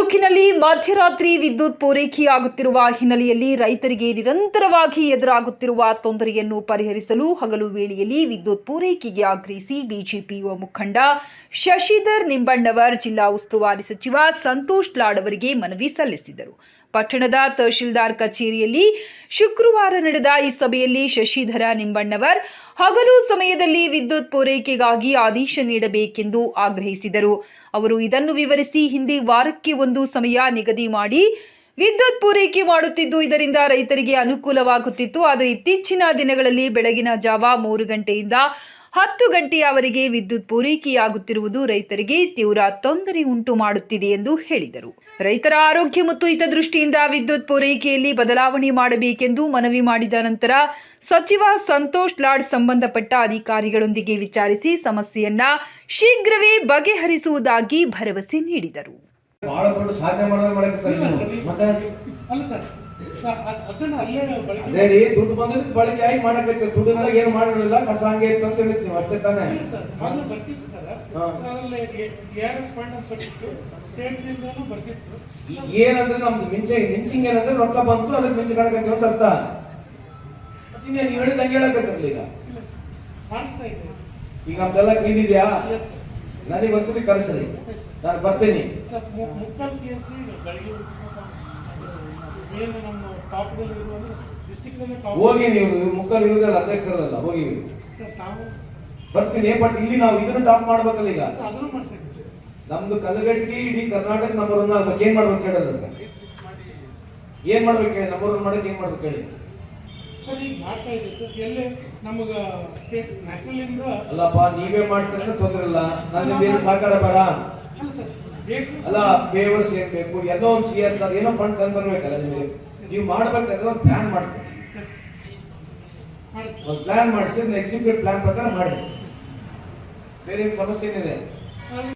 ತಾಲೂಕಿನಲ್ಲಿ ಮಧ್ಯರಾತ್ರಿ ವಿದ್ಯುತ್ ಪೂರೈಕೆಯಾಗುತ್ತಿರುವ ಹಿನ್ನೆಲೆಯಲ್ಲಿ ರೈತರಿಗೆ ನಿರಂತರವಾಗಿ ಎದುರಾಗುತ್ತಿರುವ ತೊಂದರೆಯನ್ನು ಪರಿಹರಿಸಲು ಹಗಲು ವೇಳೆಯಲ್ಲಿ ವಿದ್ಯುತ್ ಪೂರೈಕೆಗೆ ಆಗ್ರಹಿಸಿ ಬಿಜೆಪಿ ಯುವ ಮುಖಂಡ ಶಶಿಧರ್ ನಿಂಬಣ್ಣವರ್ ಜಿಲ್ಲಾ ಉಸ್ತುವಾರಿ ಸಚಿವ ಸಂತೋಷ್ ಲಾಡ್ ಅವರಿಗೆ ಮನವಿ ಸಲ್ಲಿಸಿದರು. ಪಟ್ಟಣದ ತಹಶೀಲ್ದಾರ್ ಕಚೇರಿಯಲ್ಲಿ ಶುಕ್ರವಾರ ನಡೆದ ಈ ಸಭೆಯಲ್ಲಿ ಶಶಿಧರ ನಿಂಬಣ್ಣವರ್ ಹಗಲು ಸಮಯದಲ್ಲಿ ವಿದ್ಯುತ್ ಪೂರೈಕೆಗಾಗಿ ಆದೇಶ ನೀಡಬೇಕೆಂದು ಆಗ್ರಹಿಸಿದರು. ಅವರು ಇದನ್ನು ವಿವರಿಸಿ ಹಿಂದೆ ವಾರಕ್ಕೆ ಒಂದು ಸಮಯ ನಿಗದಿ ಮಾಡಿ ವಿದ್ಯುತ್ ಪೂರೈಕೆ ಮಾಡುತ್ತಿದ್ದು ಇದರಿಂದ ರೈತರಿಗೆ ಅನುಕೂಲವಾಗುತ್ತಿತ್ತು. ಆದರೆ ಇತ್ತೀಚಿನ ದಿನಗಳಲ್ಲಿ ಬೆಳಗಿನ ಜಾವ ಮೂರು ಗಂಟೆಯಿಂದ ಹತ್ತು ಗಂಟೆಯವರೆಗೆ ವಿದ್ಯುತ್ ಪೂರೈಕೆಯಾಗುತ್ತಿರುವುದು ರೈತರಿಗೆ ತೀವ್ರ ತೊಂದರೆ ಉಂಟು ಮಾಡುತ್ತಿದೆ ಎಂದು ಹೇಳಿದರು. ರೈತರ ಆರೋಗ್ಯ ಮತ್ತು ಹಿತದೃಷ್ಟಿಯಿಂದ ವಿದ್ಯುತ್ ಪೂರೈಕೆಯಲ್ಲಿ ಬದಲಾವಣೆ ಮಾಡಬೇಕೆಂದು ಮನವಿ ಮಾಡಿದ ನಂತರ ಸಚಿವ ಸಂತೋಷ್ ಲಾಡ್ ಸಂಬಂಧಪಟ್ಟ ಅಧಿಕಾರಿಗಳೊಂದಿಗೆ ವಿಚಾರಿಸಿ ಸಮಸ್ಯೆಯನ್ನ ಶೀಘ್ರವೇ ಬಗೆಹರಿಸುವುದಾಗಿ ಭರವಸೆ ನೀಡಿದರು. ಬಹಳ ದೊಡ್ಡ ಸಾಧನೆ ಮಾಡೋದು ಮಾಡಕ್ಕೆ ಮತ್ತೆ ಅಲ್ಲ ಸರ್ ಅದೇ ರೀ ದುಡ್ಡು ಬಂದಿದ್ದು ಬಳಕೆ ಆಗಿ ಮಾಡಕ್ಕೆ ದುಡ್ಡಿಂದ ಏನು ಮಾಡಿರಲಿಲ್ಲ ಕಸ ಹಂಗೆ ಇತ್ತು ಅಂತ ಹೇಳಿದ್ ನೀವು ಅಷ್ಟೇ ತಾನೇ? ಬರ್ತಿತ್ತು ಸರ್. ಏನಂದ್ರೆ ನಮ್ದು ಮಿಂಚೆ ಮಿಂಚಿಂಗ್ ಏನಂದ್ರೆ ರೊಕ್ಕ ಬಂತು ಅದಕ್ಕೆ ಮಿಂಚ ಕಣಕ್ಕೆ ಅಂತ ಅರ್ಥ. ಇನ್ನೇ ನೀವು ಹೇಳಿದಂಗೆ ಹೇಳಕ್ಕಾಗಿರ್ಲಿಲ್ಲ ಈಗ ನಮ್ದೆಲ್ಲ ಕ್ಲೀನ್ ಇದೆಯಾ? ನನಗೆ ಒಂದ್ಸತಿ ಕರೆಸಲಿ ನಾನು ಬರ್ತೀನಿ. ಸರ್ ಸಿ ನಮ್ಮ ಟಾಪ್ದಲ್ಲಿ ಡಿಸ್ಟಿಕ್ನಲ್ಲಿ ಹೋಗಿ ನೀವು ಮುಕ್ಕಲ್ ಇರುವುದಲ್ಲ ಅಧ್ಯಕ್ಷರಲ್ಲ ಹೋಗಿ ನೀವು. ಸರ್ ತಾವು ಬರ್ತೀನಿ ಬಟ್ ಇಲ್ಲಿ ನಾವು ಇದನ್ನು ಟಾಪ್ ಮಾಡ್ಬೇಕಲ್ಲ ಈಗ. ಅದನ್ನು ಮಾಡ್ಸಕ್ಕೆ ನಮ್ದು ಕಲಗಟ್ಟಿ ಇಡೀ ಕರ್ನಾಟಕ ನಂಬರ್ ಒನ್ ಆಗ್ಬೇಕು. ಏನ್ ಮಾಡ್ಬೇಕು ಹೇಳೋದಕ್ಕೆ ಏನ್ ಮಾಡ್ಬೇಕು ಹೇಳಿ ನಂಬರ್ ಒನ್ ಮಾಡಕ್ ಏನ್ ಮಾಡ್ಬೇಕು ಹೇಳಿ ಸರ್ ಈಗ ಮಾಡ್ತಾ ಇದೆ ಸರ್ ಎಲ್ಲೇ ನಮಗ ಸ್ಟೇಟ್ ನ್ಯಾಷನಲ್ ಇಂದ ಅಲ್ಲಪ್ಪ ನೀವೇ ಮಾಡ್ತಾರೆ ತೊಂದ್ರೆ ಇಲ್ಲ. ನನ್ನ ಬೇರೆ ಸಹಕಾರ ಬೇಡ. ಅಲ್ಲ ಸರ್ ಬೇಕು ಅಲ್ಲ ಬೇವರ್ಸ್ ಏನ್ ಬೇಕು? ಎಲ್ಲೋ ಒಂದು ಸಿ ಎಸ್ ಆರ್ ಏನೋ ಫಂಡ್ ತಂದು ಬರ್ಬೇಕಲ್ಲ ನಿಮಗೆ. ನೀವು ಮಾಡ್ಬೇಕಾದ್ರೆ ಒಂದು ಪ್ಲಾನ್ ಮಾಡಿಸಿ. ಒಂದು ಪ್ಲಾನ್ ಮಾಡಿಸಿ ಎಕ್ಸಿಕ್ಯೂಟ್ ಪ್ಲಾನ್ ಪ್ರಕಾರ ಮಾಡಿ. ಬೇರೆ ಸಮಸ್ಯೆ ಏನಿದೆ?